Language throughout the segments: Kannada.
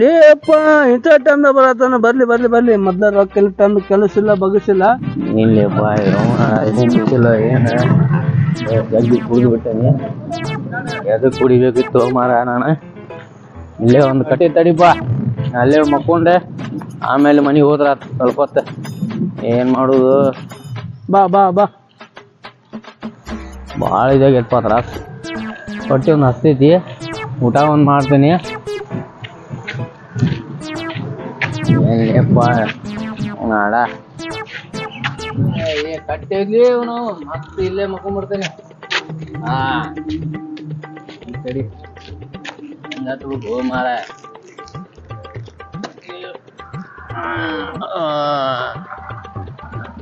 ಲೇಪ ಇಂಥ ಟೈಮ್ ಬರತ್ತಾನ. ಬರ್ಲಿ ಬರ್ಲಿ ಬರ್ಲಿ. ಮೊದ್ಲ ರೊಕ್ಕ ಇಲ್ಲ ತಂದು ಕೆಲಸ ಇಲ್ಲ ಬಗಸಿಲ್ಲ ಇಲ್ಲಪ್ಪ ಗೊತ್ತಿಲ್ಲ ಏನು? ಜಲ್ದಿ ಕುಡಿದು ಬಿಟ್ಟೇನಿ ಎದಕ್ಕೆ ಕುಡಿಬೇಕಿತ್ತು ಮಾರ ನಾನು. ಇಲ್ಲೇ ಒಂದು ಕಟ್ಟಿ ತಡಿಪ ಅಲ್ಲೇ ಮಕ್ಕೊಂಡೆ. ಆಮೇಲೆ ಮನೆಗೆ ಹೋದ್ರ ಮಾಡುದು ಏನು ಮಾಡೋದು? ಬಾ ಬಾ ಬಾ. ಭಾಳ ಇದಾಗೈತಪ್ಪ ತ್ರಾಸ ಹೊಟ್ಟೆ ಒಂದು ಹಸ್ತೈತಿ ಊಟ ಒಂದು ಮಾಡ್ತೀನಿ. ನಾಡ. ಏ ಕಟ್ಟಿರ್ಲಿ ಅವನು ಮತ್ತೆ ಇಲ್ಲೇ ಮಕ್ಕೊಂಡ್ಬಿಡ್ತಾನೆ ಹಾ. ಸರಿ ಹೋ. ಮಾರ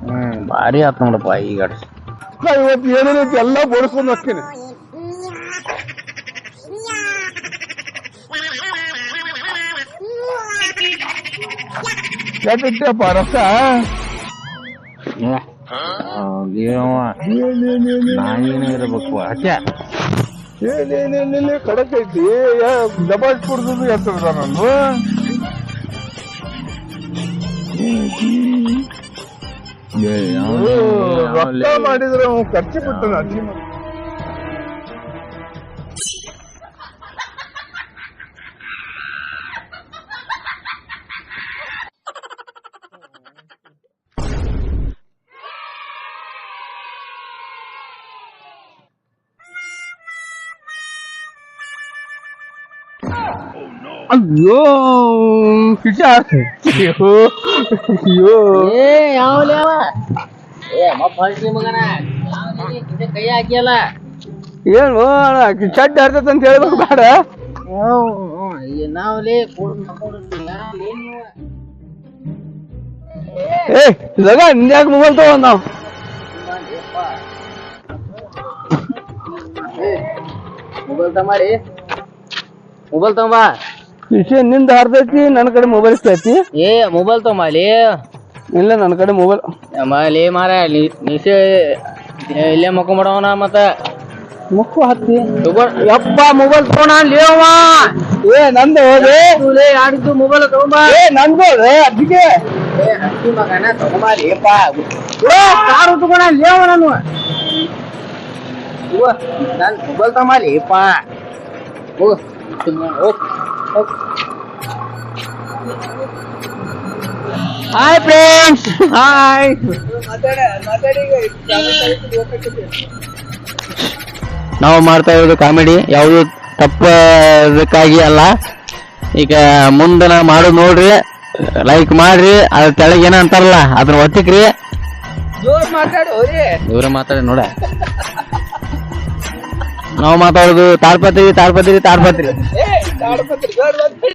ಹ್ಮ್ ಭಾರಿ ಆತ್ ನೋಡಪ್ಪ ಈಗ. ಇವತ್ತು ಏನೇನೈತಿ ಎಲ್ಲ ಬೋಡಿಸ್ಕೊಂಡು ಹೋಗ್ತೀನಿ ಯಾಕಿಟ್ಟಪ್ಪ ರೊಕ್ಕ ನಾನೇನಿರ್ಬೇಕು ಹಚ್ಚ ಏನೇನೇನೇನೇ ಕಡಕ್ ಐತಿ. ದಬಾಜ್ ಕುಡ್ದು ಎತ್ತದ ನಾನು ರೊಕ್ಕ ಮಾಡಿದ್ರೆ ಖರ್ಚು ಬಿಟ್ಟನ ಅಜ್ಜಿ ಅಯ್ಯೋ ಅಯ್ಯೋ ಅಯ್ಯೋ. ಏ ಯಾವಲೆ ಏ ಮಪ್ಪ ಹಳ್ಸಿ ಮಗನ. ಕೈ ಹಾಕಿಯಲ್ಲ. ಏನು ಚಡ್ಡ ಹರ್ತೈತೆ ಅಂತ ಹೇಳ್ಬೇಕು ಬೇಡ. ನಾವಲ್ಲಿ ಏ ಇದಾಗ ನಿನ್ಯಾಗ ಮೊಬೈಲ್ ತಗೊಂಡ್ ನಾವು? ಮೊಬೈಲ್ ತಮಾರಿ ಮೊಬೈಲ್ ತಗೊಂಬಾ ವಿಷಯ ನಿಂದ ಹರ್ದೈತಿ ನನ್ನ ಕಡೆ ಮೊಬೈಲ್ ಐತಿ ಏ ಮೊಬೈಲ್ ತಗೊಂಬಾಲಿ ಇಲ್ಲ ನನ್ನ ಕಡೆ ಮೊಬೈಲ್ ಮಲಿ ಮಾರ ನಿಶೆ ಇಲ್ಲೇ ಮಕ್ಕೊಂಬಿಡವನ ಮತ್ತ. ಮುಖ ಹತ್ತಿ. ಯಪ್ಪ ಮೊಬೈಲ್ ತಗೋಣ ಲೇವ ಏ ನಂದು ಹೋದೆ ಆಡಿದ್ದು ಮೊಬೈಲ್ ತಗೊಂಬಾ ಏ ನಂದು ಹೋದೆ ಅದಕ್ಕೆ ಮಗನ ತಗೊಂಬಾಲಿಪ್ಪ ಕಾರು ತಗೋಣ ಲೇವ ನಾನು. ನನ್ ಮೊಬೈಲ್ ತಗೊಂಬಾಲಿಪ್ಪ ಓ ಹಾಯ್ ಫ್ರೆಂಡ್ಸ್ ಹಾಯ್ ನಾವು ಮಾಡ್ತಾ ಇರೋದು ಕಾಮಿಡಿ. ಯಾವುದು ತಪ್ಪದಕ್ಕಾಗಿ ಅಲ್ಲ. ಈಗ ಮುಂದೆ ನಾ ಮಾಡೋದು ನೋಡ್ರಿ ಲೈಕ್ ಮಾಡ್ರಿ ಅದ್ರ ಕೆಳಗೆ ಏನ ಅಂತಾರಲ್ಲ ಅದನ್ನ ಒತ್ತಿಕ್ರಿ ದೂರ ಮಾತಾಡಿ ನೋಡ. ನಾವು ಮಾತಾಡೋದು ತಾಡ್ಪತ್ರಿ ತಾಡ್ಪತ್ರಿ ತಾಡ್ಪತ್ರಿ.